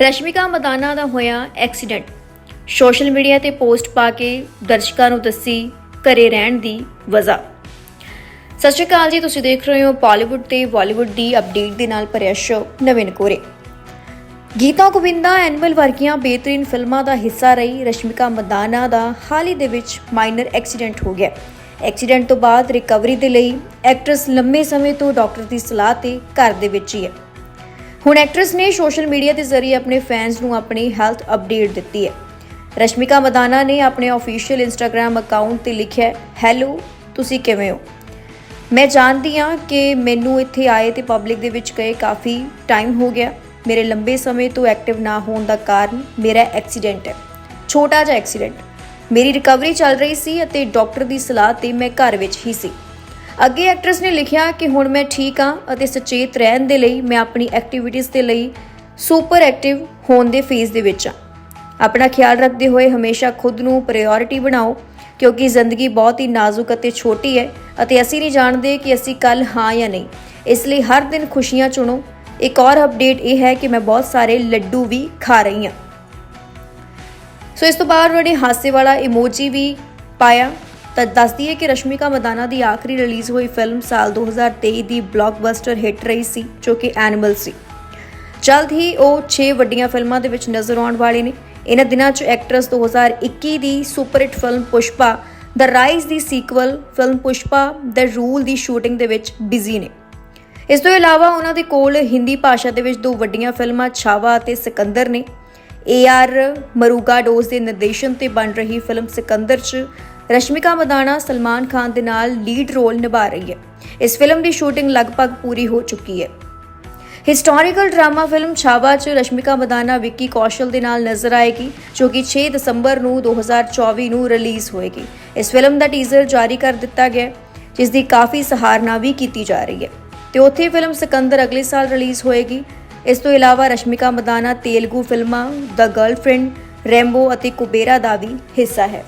ਰਸ਼ਮਿਕਾ ਮਦਾਨਾ ਦਾ ਹੋਇਆ accident. Social media ਤੇ ਪੋਸਟ ਪਾ ਕੇ ਦਰਸ਼ਕਾਂ ਨੂੰ ਦੱਸੀ ਘਰੇ ਰਹਿਣ ਦੀ ਵਜ੍ਹਾ। ਸਤਿ ਸ਼੍ਰੀ ਅਕਾਲ ਜੀ, ਤੁਸੀਂ ਦੇਖ ਰਹੇ ਹੋ ਬਾਲੀਵੁੱਡ ਤੇ ਬਾਲੀਵੁੱਡ ਦੀ ਅਪਡੇਟ ਦੇ ਨਾਲ ਭਰਿਆ ਸ਼ੋ ਨਵੀਨ ਕੋਰੇ। ਗੀਤਾ, ਗੋਵਿੰਦਾ, ਐਨੀਮਲ ਵਰਗੀਆਂ ਬੇਹਤਰੀਨ ਫਿਲਮਾਂ ਦਾ ਹਿੱਸਾ ਰਹੀ ਰਸ਼ਮਿਕਾ ਮਦਾਨਾ ਦਾ ਹਾਲ ਹੀ ਦੇ ਵਿੱਚ ਮਾਈਨਰ ਐਕਸੀਡੈਂਟ ਹੋ ਗਿਆ। ਐਕਸੀਡੈਂਟ ਤੋਂ ਬਾਅਦ ਰਿਕਵਰੀ ਦੇ ਲਈ ਐਕਟਰਸ ਲੰਮੇ ਸਮੇਂ ਤੋਂ ਡਾਕਟਰ ਦੀ ਸਲਾਹ ਤੇ ਘਰ ਦੇ ਵਿੱਚ ਹੀ ਹੈ। ਹੁਣ ਐਕਟਰਸ ਨੇ ਸੋਸ਼ਲ ਮੀਡੀਆ ਦੇ ਜ਼ਰੀਏ ਆਪਣੇ ਫੈਨਸ ਨੂੰ ਆਪਣੀ ਹੈਲਥ ਅਪਡੇਟ ਦਿੱਤੀ ਹੈ। ਰਸ਼ਮਿਕਾ ਮਦਾਨਾ ਨੇ ਆਪਣੇ ਅਫੀਸ਼ੀਅਲ ਇੰਸਟਾਗ੍ਰam ਅਕਾਊਂਟ ਤੇ ਲਿਖਿਆ ਹੈਲੋ ਤੁਸੀਂ ਕਿਵੇਂ ਹੋ? ਮੈਂ ਜਾਣਦੀ ਹਾਂ ਕਿ ਮੈਨੂੰ ਇੱਥੇ ਆਏ ਤੇ ਪਬਲਿਕ ਦੇ ਵਿੱਚ ਗਏ ਕਾਫੀ ਟਾਈਮ ਹੋ ਗਿਆ। ਮੇਰੇ ਲੰਬੇ ਸਮੇਂ ਤੋਂ ਐਕਟਿਵ ਨਾ ਹੋਣ ਦਾ ਕਾਰਨ ਮੇਰਾ ਐਕਸੀਡੈਂਟ ਹੈ। ਛੋਟਾ ਜਿਹਾ ਐਕਸੀਡੈਂਟ ਮੇਰੀ ਰਿਕਵਰੀ ਚੱਲ ਰਹੀ ਸੀ ਅਤੇ ਡਾਕਟਰ ਦੀ ਸਲਾਹ ਤੇ ਮੈਂ ਘਰ ਵਿੱਚ ਹੀ ਸੀ। ਅੱਗੇ ਐਕਟਰਸ ਨੇ ਲਿਖਿਆ ਕਿ ਹੁਣ ਮੈਂ ਠੀਕ ਹਾਂ ਅਤੇ ਸੁਚੇਤ ਰਹਿਣ ਦੇ ਲਈ ਮੈਂ ਆਪਣੀ ਐਕਟੀਵਿਟੀਜ਼ ਦੇ ਲਈ ਸੁਪਰ ਐਕਟਿਵ ਹੋਣ ਦੇ ਫੇਜ਼ ਦੇ ਵਿੱਚ ਹਾਂ। ਆਪਣਾ ਖਿਆਲ ਰੱਖਦੇ ਹੋਏ ਹਮੇਸ਼ਾ ਖੁਦ ਨੂੰ ਪ੍ਰਾਇੋਰਟੀ ਬਣਾਓ, ਕਿਉਂਕਿ ਜ਼ਿੰਦਗੀ ਬਹੁਤ ਹੀ ਨਾਜ਼ੁਕ ਅਤੇ ਛੋਟੀ ਹੈ ਅਤੇ ਅਸੀਂ ਨਹੀਂ ਜਾਣਦੇ ਕਿ ਅਸੀਂ ਕੱਲ ਹਾਂ ਜਾਂ ਨਹੀਂ। ਇਸ ਲਈ ਹਰ ਦਿਨ ਖੁਸ਼ੀਆਂ ਚੁਣੋ। ਇੱਕ ਔਰ ਅਪਡੇਟ ਇਹ ਹੈ ਕਿ ਮੈਂ ਬਹੁਤ ਸਾਰੇ ਲੱਡੂ ਵੀ ਖਾ ਰਹੀ ਹਾਂ। ਸੋ ਇਸ ਤੋਂ ਬਾਅਦ ਉਹਨਾਂ ਨੇ ਹਾਸੇ ਵਾਲਾ ਇਮੋਜੀ ਵੀ ਪਾਇਆ। ਤਾਂ ਦੱਸਦੀ ਹੈ ਕਿ ਰਸ਼ਮਿਕਾ ਮਦਾਨਾ ਦੀ ਆਖਰੀ ਰਿਲੀਜ਼ ਹੋਈ ਫਿਲਮ ਸਾਲ 2023 ਦੀ ਬਲੌਕਬਸਟਰ ਹਿੱਟ ਰਹੀ ਸੀ, ਜੋ ਕਿ ਐਨੀਮਲ ਸੀ। ਜਲਦ ਹੀ ਉਹ 6 ਵੱਡੀਆਂ ਫਿਲਮਾਂ ਦੇ ਵਿੱਚ ਨਜ਼ਰ ਆਉਣ ਵਾਲੇ ਨੇ। ਇਹਨਾਂ ਦਿਨਾਂ 'ਚ actress 2021 the super hit film Pushpa the rise the sequel film Pushpa the rule the shooting ਦੇ ਵਿੱਚ ਬਿਜ਼ੀ ਨੇ। ਇਸ ਤੋਂ ਇਲਾਵਾ ਉਹਨਾਂ ਦੇ ਕੋਲ ਹਿੰਦੀ ਭਾਸ਼ਾ ਦੇ ਵਿੱਚ ਦੋ ਵੱਡੀਆਂ ਫਿਲਮਾਂ, ਛਾਵਾ ਅਤੇ ਸਿਕੰਦਰ ਨੇ। ਏ ਆਰ ਮਰੂਗਾ ਡੋਸ ਦੇ ਨਿਰਦੇਸ਼ਨ ਤੇ ਬਣ ਰਹੀ ਫਿਲਮ ਸਿਕੰਦਰ 'ਚ ਰਸ਼ਮਿਕਾ ਮਦਾਨਾ ਸਲਮਾਨ ਖਾਨ ਦੇ ਨਾਲ ਲੀਡ ਰੋਲ ਨਿਭਾ ਰਹੀ ਹੈ। ਇਸ ਫਿਲਮ ਦੀ ਸ਼ੂਟਿੰਗ ਲਗਭਗ ਪੂਰੀ ਹੋ ਚੁੱਕੀ ਹੈ। ਹਿਸਟੋਰੀਕਲ ਡਰਾਮਾ ਫਿਲਮ ਛਾਵਾ 'ਚ ਰਸ਼ਮਿਕਾ ਮਦਾਨਾ ਵਿੱਕੀ ਕੌਸ਼ਲ ਦੇ ਨਾਲ ਨਜ਼ਰ ਆਏਗੀ, ਜੋ ਕਿ 6 ਦਸੰਬਰ ਨੂੰ 2024 ਨੂੰ ਰਿਲੀਜ਼ ਹੋਏਗੀ। ਇਸ ਫਿਲਮ ਦਾ ਟੀਜ਼ਰ ਜਾਰੀ ਕਰ ਦਿੱਤਾ ਗਿਆ ਜਿਸ ਦੀ ਕਾਫੀ ਸਹਾਰਨਾ ਵੀ ਕੀਤੀ ਜਾ ਰਹੀ ਹੈ। ਤੇ ਉੱਥੇ ਫਿਲਮ ਸਿਕੰਦਰ ਅਗਲੇ ਸਾਲ ਰਿਲੀਜ਼ ਹੋਏਗੀ। ਇਸ ਤੋਂ ਇਲਾਵਾ ਰਸ਼ਮਿਕਾ ਮਦਾਨਾ ਤੇਲਗੂ ਫਿਲਮਾਂ ਦ ਗਰਲਫ੍ਰੈਂਡ ਰੈਂਬੋ ਅਤੇ ਕੁਬੇਰਾ ਦਾ ਵੀ ਹਿੱਸਾ ਹੈ।